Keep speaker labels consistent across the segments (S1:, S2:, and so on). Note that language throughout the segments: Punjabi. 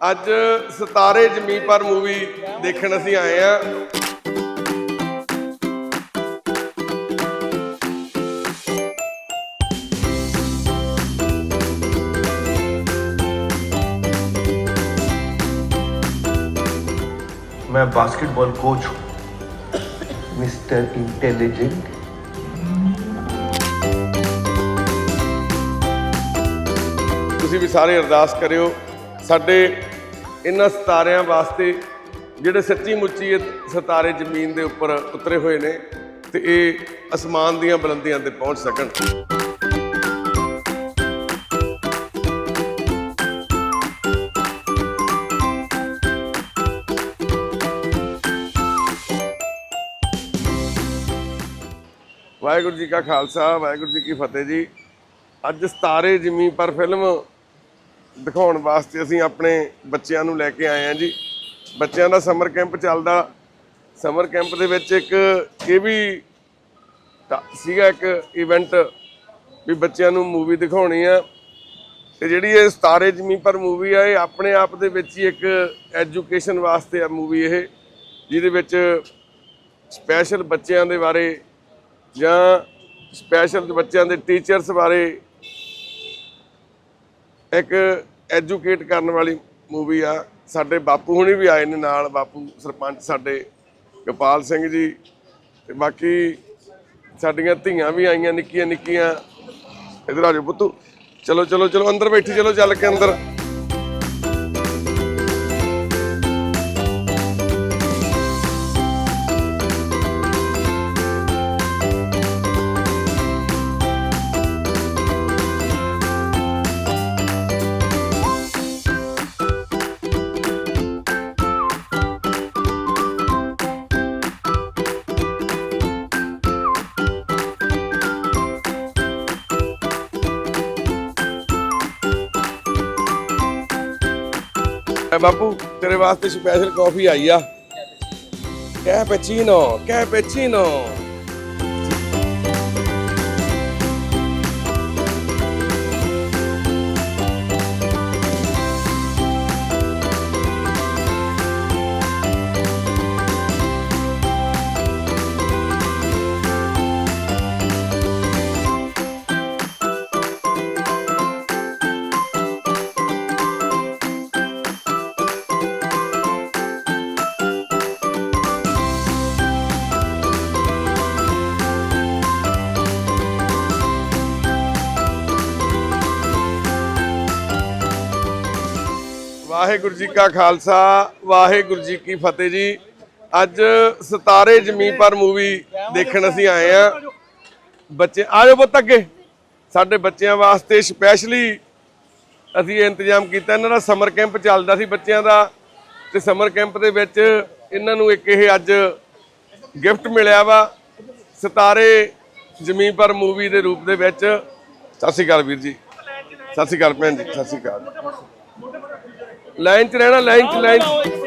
S1: ਅੱਜ ਸਤਾਰੇ ਜ਼ਮੀਨ ਪਰ ਮੂਵੀ ਦੇਖਣ ਅਸੀਂ ਆਏ ਆ
S2: मैं बास्केटबॉल कोच हूँ मिस्टर इंटेलिजेंट
S1: ਤੁਸੀਂ ਵੀ ਸਾਰੇ ਅਰਦਾਸ ਕਰਿਓ ਸਾਡੇ ਇਹਨਾਂ ਸਿਤਾਰਿਆਂ ਵਾਸਤੇ ਜਿਹੜੇ ਸੱਚੀ ਮੁੱਚੀ ਇਹ ਸਿਤਾਰੇ ਜ਼ਮੀਨ ਦੇ ਉੱਪਰ ਉਤਰੇ ਹੋਏ ਨੇ ਤੇ ਇਹ ਅਸਮਾਨ ਦੀਆਂ ਬੁਲੰਦੀਆਂ ਤੇ ਪਹੁੰਚ ਸਕਣ। ਵਾਹਿਗੁਰੂ ਜੀ ਕਾ ਖਾਲਸਾ, ਵਾਹਿਗੁਰੂ ਜੀ ਕੀ ਫਤਿਹ ਜੀ। ਅੱਜ ਸਤਾਰੇ ਜਿਮੀ ਪਰ ਫਿਲਮ ਦਿਖਾਉਣ ਵਾਸਤੇ ਅਸੀਂ ਆਪਣੇ ਬੱਚਿਆਂ ਨੂੰ ਲੈ ਕੇ ਆਏ ਹਾਂ ਜੀ। ਬੱਚਿਆਂ ਦਾ ਸਮਰ ਕੈਂਪ ਚੱਲਦਾ। ਸਮਰ ਕੈਂਪ ਦੇ ਵਿੱਚ ਇੱਕ ਇਹ ਵੀ ਸੀਗਾ ਇੱਕ ਇਵੈਂਟ ਵੀ ਬੱਚਿਆਂ ਨੂੰ ਮੂਵੀ ਦਿਖਾਉਣੀ ਆ। ਤੇ ਜਿਹੜੀ ਇਹ ਸਤਾਰੇ ਜਿਮੀ ਪਰ ਮੂਵੀ ਆ, ਇਹ ਆਪਣੇ ਆਪ ਦੇ ਵਿੱਚ ਹੀ ਇੱਕ ਐਜੂਕੇਸ਼ਨ ਵਾਸਤੇ ਆ ਮੂਵੀ ਇਹ, ਜਿਹਦੇ ਵਿੱਚ ਸਪੈਸ਼ਲ ਬੱਚਿਆਂ ਦੇ ਬਾਰੇ ਜਾਂ ਸਪੈਸ਼ਲ ਬੱਚਿਆਂ ਦੇ ਟੀਚਰਸ ਬਾਰੇ ਇੱਕ ਐਜੂਕੇਟ ਕਰਨ ਵਾਲੀ ਮੂਵੀ ਆ। ਸਾਡੇ ਬਾਪੂ ਹੁਣੀ ਵੀ ਆਏ ਨੇ ਨਾਲ, ਬਾਪੂ ਸਰਪੰਚ ਸਾਡੇ, ਗੋਪਾਲ ਸਿੰਘ ਜੀ ਤੇ ਬਾਕੀ ਸਾਡੀਆਂ ਧੀਆਂ ਵੀ ਆਈਆਂ ਨਿੱਕੀਆਂ ਨਿੱਕੀਆਂ ਇਧਰ ਆ ਜਾਓ ਪੁੱਤੂ। ਚਲੋ ਚਲੋ ਚਲੋ, ਅੰਦਰ ਬੈਠੀ, ਚਲੋ, ਚੱਲ ਕੇ ਅੰਦਰ। ਬਾਪੂ ਤੇਰੇ ਵਾਸਤੇ ਸਪੈਸ਼ਲ ਕਾਫੀ ਆਈ ਆ। ਕੈਪਚੀਨੋ ਕੈਪਚੀਨੋ ਵਾਹਿਗੁਰੂ ਜੀ ਕਾ ਖਾਲਸਾ, ਵਾਹਿਗੁਰੂ ਜੀ ਕੀ ਫਤਿਹ ਜੀ। ਅੱਜ ਸਤਾਰੇ ਜ਼ਮੀਨ ਪਰ ਮੂਵੀ ਦੇਖਣ ਅਸੀਂ ਆਏ ਆ ਬੱਚੇ ਆਜੋ ਪੁੱਤ ਅੱਗੇ। ਸਾਡੇ ਬੱਚਿਆਂ ਵਾਸਤੇ ਸਪੈਸ਼ਲੀ ਅਸੀਂ ਇਹ ਇੰਤਜ਼ਾਮ ਕੀਤਾ। ਇਹਨਾਂ ਦਾ ਸਮਰ ਕੈਂਪ ਚੱਲਦਾ ਸੀ ਬੱਚਿਆਂ ਦਾ। ਤੇ ਸਮਰ ਕੈਂਪ ਦੇ ਵਿੱਚ ਇਹਨਾਂ ਨੂੰ ਇੱਕ ਇਹ ਅੱਜ ਗਿਫਟ ਮਿਲਿਆ ਵਾ। ਸਤਾਰੇ ਜ਼ਮੀਨ ਪਰ ਮੂਵੀ ਦੇ ਰੂਪ ਦੇ ਵਿੱਚ। ਸਤਿ ਸ਼੍ਰੀ ਅਕਾਲ ਵੀਰ ਜੀ। ਸਤਿ ਸ਼੍ਰੀ ਅਕਾਲ ਭੈਣ ਜੀ। ਸਤਿ ਸ਼੍ਰੀ ਅਕਾਲ। ਲਾਈਨ 'ਚ ਰਹਿਣਾ ਲਾਈਨ 'ਚ ਲਾਈਨ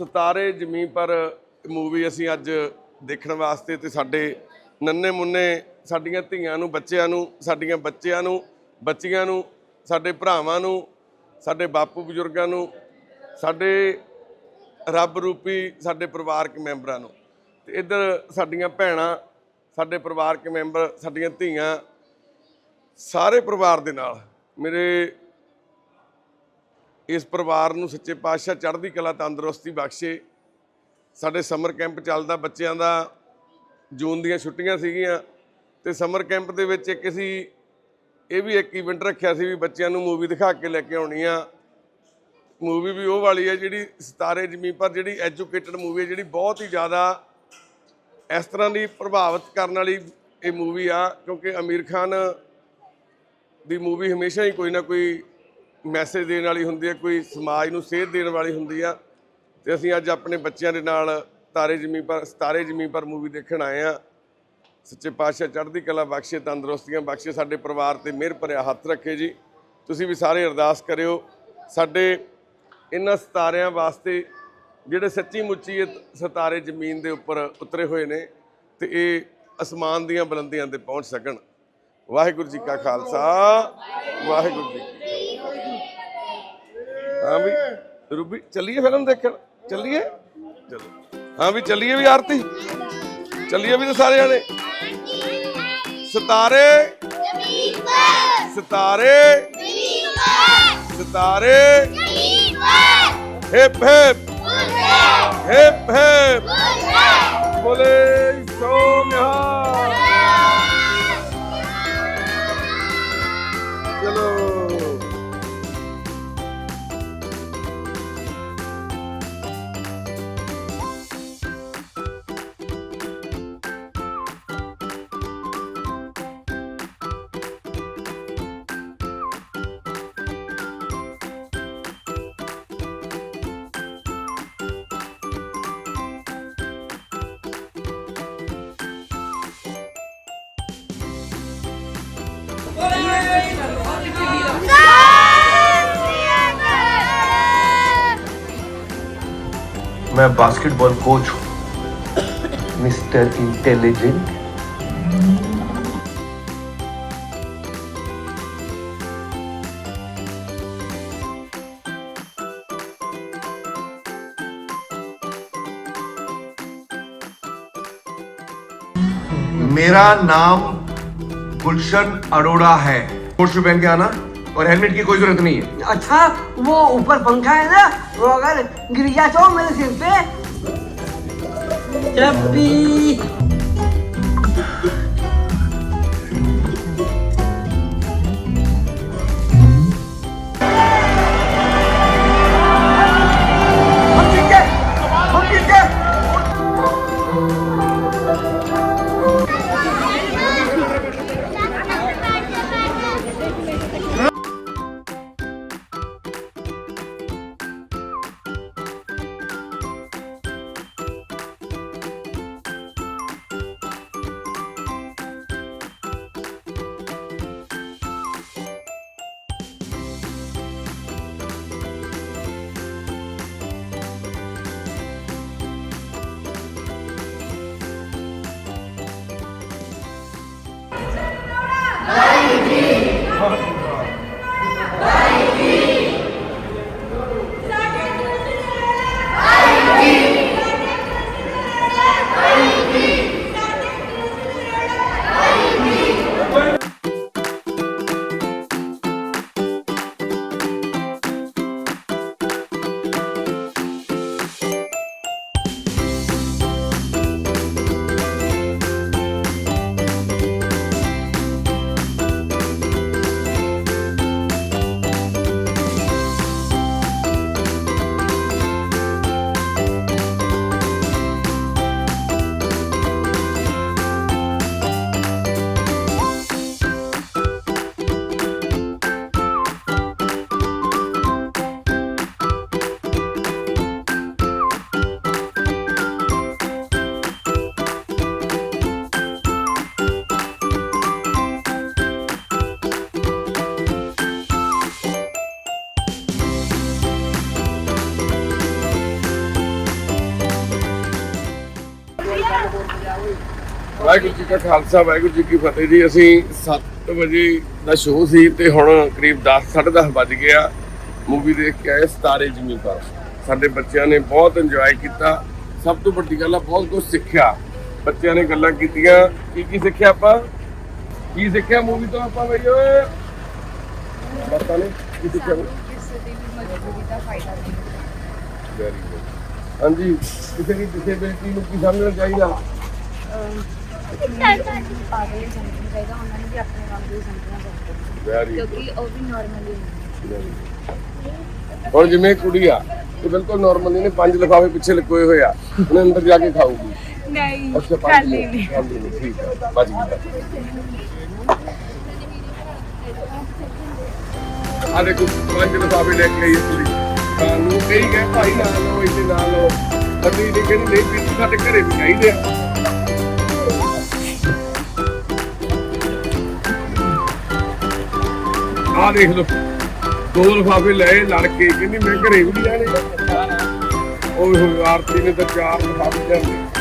S1: ਸਿਤਾਰੇ ਜ਼ਮੀਨ ਪਰ ਮੂਵੀ ਅਸੀਂ ਅੱਜ ਦੇਖਣ ਵਾਸਤੇ ਤੇ ਸਾਡੇ ਨੰਨੇ ਮੁੰਨੇ ਸਾਡੀਆਂ ਧੀਆਂ ਨੂੰ, ਬੱਚਿਆਂ ਨੂੰ, ਸਾਡੀਆਂ ਬੱਚਿਆਂ ਨੂੰ, ਬੱਚੀਆਂ ਨੂੰ, ਸਾਡੇ ਭਰਾਵਾਂ ਨੂੰ, ਸਾਡੇ ਬਾਪੂ ਬਜ਼ੁਰਗਾਂ ਨੂੰ, ਸਾਡੇ ਰੱਬ ਰੂਪੀ ਸਾਡੇ ਪਰਿਵਾਰਕ ਮੈਂਬਰਾਂ ਨੂੰ। ਤੇ ਇੱਧਰ ਸਾਡੀਆਂ ਭੈਣਾਂ, ਸਾਡੇ ਪਰਿਵਾਰਕ ਮੈਂਬਰ, ਸਾਡੀਆਂ ਧੀਆਂ, ਸਾਰੇ ਪਰਿਵਾਰ ਦੇ ਨਾਲ ਮੇਰੇ ਇਸ ਪਰਿਵਾਰ ਨੂੰ ਸੱਚੇ ਪਾਤਸ਼ਾਹ ਚੜ੍ਹਦੀ ਕਲਾ ਤੰਦਰੁਸਤੀ ਬਖਸ਼ੇ। ਸਾਡੇ ਸਮਰ ਕੈਂਪ ਚੱਲਦਾ, ਬੱਚਿਆਂ ਦਾ ਜੂਨ ਦੀਆਂ ਛੁੱਟੀਆਂ ਸੀਗੀਆਂ ਤੇ ਸਮਰ ਕੈਂਪ ਦੇ ਵਿੱਚ ਇੱਕ ਅਸੀਂ ਇਹ ਵੀ ਇੱਕ ਇਵੈਂਟ ਰੱਖਿਆ ਸੀ ਵੀ ਬੱਚਿਆਂ ਨੂੰ ਮੂਵੀ ਦਿਖਾ ਕੇ ਲੈ ਕੇ ਆਉਣੀ ਆ। ਮੂਵੀ ਵੀ ਉਹ ਵਾਲੀ ਹੈ ਜਿਹੜੀ ਸਿਤਾਰੇ ਜ਼ਮੀਨ ਪਰ ਜਿਹੜੀ ਐਜੂਕੇਟਡ ਮੂਵੀ ਹੈ ਜਿਹੜੀ ਬਹੁਤ ਹੀ ਜ਼ਿਆਦਾ ਇਸ ਤਰ੍ਹਾਂ ਦੀ ਪ੍ਰਭਾਵਿਤ ਕਰਨ ਵਾਲੀ ਇਹ ਮੂਵੀ ਆ, ਕਿਉਂਕਿ ਅਮੀਰ ਖਾਨ ਦੀ ਮੂਵੀ ਹਮੇਸ਼ਾ ਹੀ ਕੋਈ ਨਾ ਕੋਈ ਮੈਸੇਜ ਦੇਣ ਵਾਲੀ ਹੁੰਦੀ ਹੈ, ਕੋਈ ਸਮਾਜ ਨੂੰ ਸੇਧ ਦੇਣ ਵਾਲੀ ਹੁੰਦੀ ਆ। ਤੇ ਅਸੀਂ ਅੱਜ ਆਪਣੇ ਬੱਚਿਆਂ ਦੇ ਨਾਲ ਤਾਰੇ ਜ਼ਮੀਨ ਪਰ, ਸਤਾਰੇ ਜ਼ਮੀਨ ਪਰ ਮੂਵੀ ਦੇਖਣ ਆਏ ਆ। ਸੱਚੇ ਪਾਤਸ਼ਾਹ ਚੜ੍ਹਦੀ ਕਲਾ ਬਖਸ਼ੇ, ਤੰਦਰੁਸਤੀਆਂ ਬਖਸ਼ੇ, ਸਾਡੇ ਪਰਿਵਾਰ ਤੇ ਮਿਹਰ ਭਰਿਆ ਹੱਥ ਰੱਖੇ ਜੀ। ਤੁਸੀਂ ਵੀ ਸਾਰੇ ਅਰਦਾਸ ਕਰਿਓ, ਸਾਡੇ ਇਹਨਾਂ ਸਤਾਰਿਆਂ ਵਾਸਤੇ ਜਿਹੜੇ ਸੱਚੀ ਮੁੱਚੀ ਇਹ ਸਿਤਾਰੇ ਜ਼ਮੀਨ ਦੇ ਉੱਪਰ ਉਤਰੇ ਹੋਏ ਨੇ, ਤੇ ਇਹ ਅਸਮਾਨ ਦੀਆਂ ਬੁਲੰਦੀਆਂ ਤੇ ਪਹੁੰਚ ਸਕਣ। ਵਾਹਿਗੁਰੂ ਜੀ ਕਾ ਖਾਲਸਾ, ਵਾਹਿਗੁਰੂ ਜੀ ਹਾਂ ਵੀ ਰੂਬੀ ਚੱਲੀਏ ਫਿਲਮ ਦੇਖਣ ਚੱਲੀਏ ਚਲੋ ਹਾਂ ਵੀ ਚੱਲੀਏ ਵੀ ਆਰਤੀ ਚੱਲੀਏ ਵੀ ਤੇ ਸਾਰੇ ਜਾਣੇ ਸਿਤਾਰੇ
S3: ਜ਼ਮੀਨ ਪਰ
S1: ਸਿਤਾਰੇ
S3: ਜ਼ਮੀਨ ਪਰ
S1: ਸਿਤਾਰੇ
S3: ਜ਼ਮੀਨ ਪਰ
S1: ਹਿਪ ਹਿਪ
S3: ਬੁੱਲੇ
S1: ਹਿਪ ਹਿਪ
S3: ਬੁੱਲੇ
S1: ਬੋਲੇ ਸੋ ਨਿਹਾਲ ਚਲੋ
S2: मैं बास्केटबॉल कोच हूँ। मिस्टर इंटेलिजेंट मेरा नाम गुलशन अरोड़ा है। शू पहन के आना। और हेलमेट की कोई जरूरत नहीं है
S4: अच्छा वो ऊपर पंखा है ना वो अगर गिर जाए तो मेरे सिर पे चप्पी हम
S1: ਵਾਹਿਗੁਰੂ ਜੀ ਕਾ ਖਾਲਸਾ ਵਾਹਿਗੁਰੂ ਜੀ ਕੀ ਫਤਿਹ ਜੀ। ਅਸੀਂ 7 ਵਜੇ ਦਾ ਸ਼ੋਅ ਸੀ ਤੇ ਹੁਣ ਕਰੀਬ 10 10:30 ਵੱਜ ਗਿਆ ਮੂਵੀ ਦੇਖ ਕੇ ਆਏ ਸਤਾਰੇ ਜ਼ਮੀਨ ਪਰ। ਸਾਡੇ ਬੱਚਿਆਂ ਨੇ ਬਹੁਤ ਇੰਜੋਏ ਕੀਤਾ। ਸਭ ਤੋਂ ਵੱਡੀ ਗੱਲ ਆ ਬਹੁਤ ਕੁਝ ਸਿੱਖਿਆ। ਬੱਚਿਆਂ ਨੇ ਗੱਲਾਂ ਕੀਤੀਆਂ। ਕੀ ਕੀ ਸਿੱਖਿਆ ਆਪਾਂ? ਕੀ ਸਿੱਖਿਆ ਮੂਵੀ ਤੋਂ ਆਪਾਂ ਬਈ ਓਏ? ਬਤਾ ਨੇ ਕੀ ਸਿੱਖਿਆ?
S5: ਕਿਸੇ ਦੀ ਵੀ ਮਜਬੂਰੀ ਦਾ ਫਾਇਦਾ ਨਹੀਂ
S1: ਵੈਰੀ ਗੁੱਡ ਹਾਂਜੀ ਕਿਸੇ ਦੀ ਡਿਸੇਬਿਲਿਟੀ ਨੂੰ ਕੀ ਸਮਝਣਾ ਚਾਹੀਦਾ?
S5: ਪਾਗਲ ਹੀ ਸਮਝਣਾ ਚਾਹੀਦਾ ਉਹਨਾਂ ਨੂੰ ਵੀ ਆਪਣੇ ਵਾਂਗੂ ਹੀ ਸਮਝਣਾ ਚਾਹੀਦਾ
S1: ਵੈਰੀ
S5: ਕਿਉਂਕਿ ਉਹ ਵੀ ਨਾਰਮਲੀ
S1: ਹੁਣ ਜਿਵੇਂ ਕੁੜੀ ਆ ਇਹ ਬਿਲਕੁਲ ਨਾਰਮਲ ਨਹੀਂ ਨੇ ਪੰਜ ਲਿਫਾਫੇ ਪਿੱਛੇ ਲਕੋਏ ਹੋਏ ਆ ਉਹਨੇ ਅੰਦਰ ਜਾ ਕੇ ਖਾਊਗੀ
S5: ਨਹੀਂ
S1: ਅੱਛਾ ਪੰਜ ਨਹੀਂ ਖਾਲੀ ਨਹੀਂ ਠੀਕ ਹੈ ਬਚ ਗਈ ਬਚ ਗਈ। ਆ ਦੇਖੋ ਪੰਜ ਲਿਫਾਫੇ ਲੈ ਕੇ ਆਈ ਹੈ ਕੁੜੀ ਸਾਨੂੰ ਕਹੀ ਗਏ ਭਾਈ ਨਾ ਲਓ ਇੱਥੇ ਨਾ ਲਓ ਅਸੀਂ ਨਹੀਂ ਕਹਿੰਦੇ ਨਹੀਂ ਵੀ ਸਾਡੇ ਘਰੇ ਵੀ ਚਾਹੀਦੇ ਆ ਆ ਦੇਖ ਲਓ। ਦੋ ਲਿਫਾਫੇ ਲਏ, ਲੜ ਕੇ ਕਹਿੰਦੀ, ਮੈਂ ਘਰੇ ਵੀ ਨਹੀਂ ਲੈਣੇ ਓਏ ਹੋਏ, ਆਰਤੀ ਨੇ ਤਾਂ ਚਾਰ ਲਿਫਾਫੇ ਲਿਆਂਦੇ।